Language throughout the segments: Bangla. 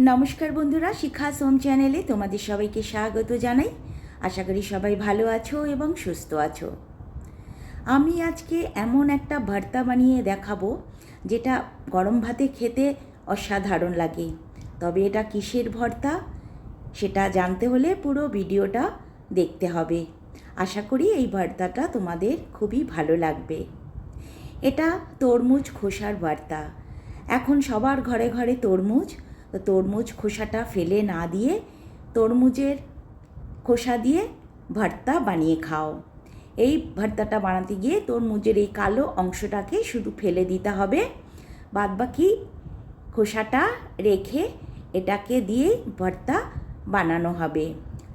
নমস্কার বন্ধুরা শিক্ষা সোম চ্যানেলে তোমাদের সবাইকে স্বাগত জানাই। আশা করি সবাই ভালো আছো এবং সুস্থ আছো। আমি আজকে এমন একটা ভর্তা বানিয়ে দেখাবো, যেটা গরম ভাতে খেতে অসাধারণ লাগে। তবে এটা কিসের ভর্তা, সেটা জানতে হলে পুরো ভিডিওটা দেখতে হবে। আশা করি এই ভর্তাটা তোমাদের খুবই ভালো লাগবে। এটা তরমুজ খোসার ভর্তা। এখন সবার ঘরে ঘরে তরমুজ তরমুজ খোসাটা ফেলে না দিয়ে তরমুজের খোসা দিয়ে ভর্তা বানিয়ে খাও। এই ভর্তাটা বানাতে গিয়ে তরমুজের এই কালো অংশটাকে শুধু ফেলে দিতে হবে। বাদবাকি খোসাটা রেখে এটাকে দিয়ে ভর্তা বানানো হবে।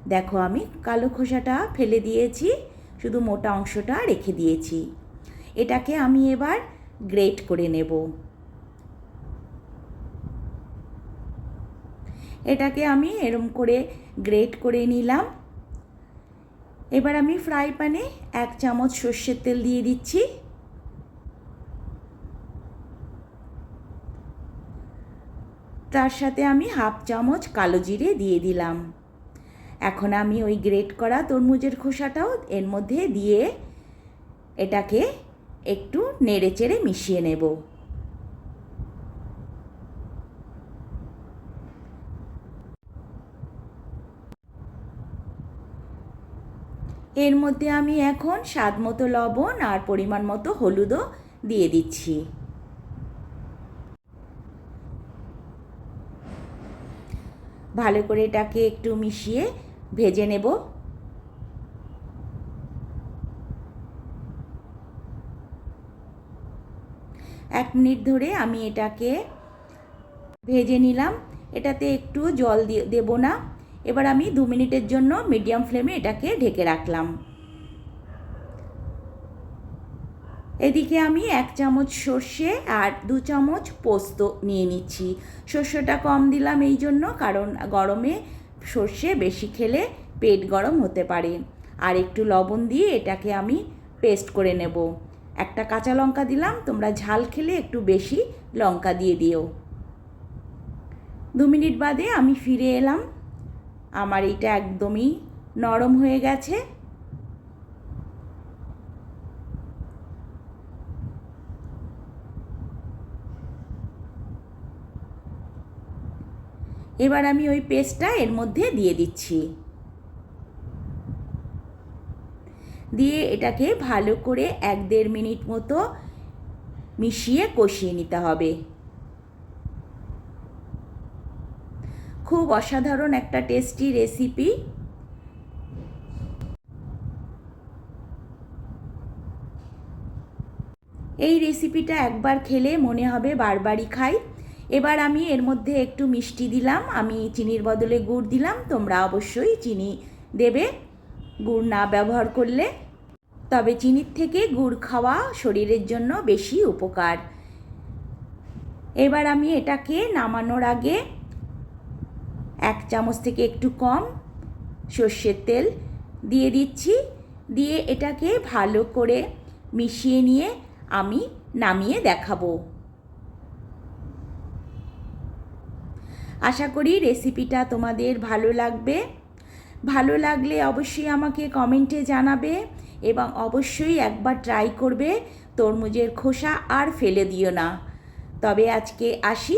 দেখো আমি কালো খোসাটা ফেলে দিয়েছি, শুধু মোটা অংশটা রেখে দিয়েছি। এটাকে আমি এবার গ্রেট করে নেব। এটাকে আমি এরম করে গ্রেট করে নিলাম। এবার আমি ফ্রাই প্যানে এক চামচ সর্ষের তেল দিয়ে দিচ্ছি। তার সাথে আমি হাফ চামচ কালো জিরে দিয়ে দিলাম। এখন আমি ওই গ্রেট করা তরমুজের খোসাটাও এর মধ্যে দিয়ে এটাকে একটু নেড়ে চেড়ে মিশিয়ে নেব। এর মধ্যে আমি এখন স্বাদ মতো লবণ আর পরিমাণ মতো হলুদও দিয়ে দিচ্ছি। ভালো করে এটাকে একটু মিশিয়ে ভেজে নেব। এক মিনিট ধরে আমি এটাকে ভেজে নিলাম। এটাতে একটু জল দিয়ে, দেবো না। এবার আমি দু মিনিটের জন্য মিডিয়াম ফ্লেমে এটাকে ঢেকে রাখলাম। এদিকে আমি এক চামচ সর্ষে আর দু চামচ পোস্ত নিয়ে নিচ্ছি। সর্ষেটা কম দিলাম এই জন্য, কারণ গরমে সর্ষে বেশি খেলে পেট গরম হতে পারে। আর একটু লবণ দিয়ে এটাকে আমি পেস্ট করে নেব। একটা কাঁচা লঙ্কা দিলাম, তোমরা ঝাল খেলে একটু বেশি লঙ্কা দিয়ে দিও। দু মিনিট বাদে আমি ফিরে এলাম। আমার এটা একদমই নরম হয়ে গেছে। এবার আমি ওই পেস্টটা এর মধ্যে দিয়ে দিচ্ছি। দিয়ে এটাকে ভালো করে এক দেড় মিনিট মতো মিশিয়ে কষিয়ে নিতে হবে। খুব অসাধারণ একটা টেস্টি রেসিপি এই রেসিপিটা একবার খেলে মনে হবে বারবারই খাই। এবার আমি এর মধ্যে একটু মিষ্টি দিলাম, আমি চিনির বদলে গুড় দিলাম, তোমরা অবশ্যই চিনি দেবে। গুড় না ব্যবহার করলে তবে চিনির থেকে গুড় খাওয়া শরীরের জন্য বেশি উপকার। এবার আমি এটাকে নামানোর আগে এক চামচ থেকে একটু কম সর্ষের তেল দিয়ে দিচ্ছি। দিয়ে এটাকে ভালো করে মিশিয়ে নিয়ে আমি নামিয়ে দেখাবো। আশা করি রেসিপিটা তোমাদের ভালো লাগবে। ভালো লাগলে অবশ্যই আমাকে কমেন্টে জানাবে এবং অবশ্যই একবার ট্রাই করবে। তরমুজের খোসা আর ফেলে দিও না। তবে আজকে আসি।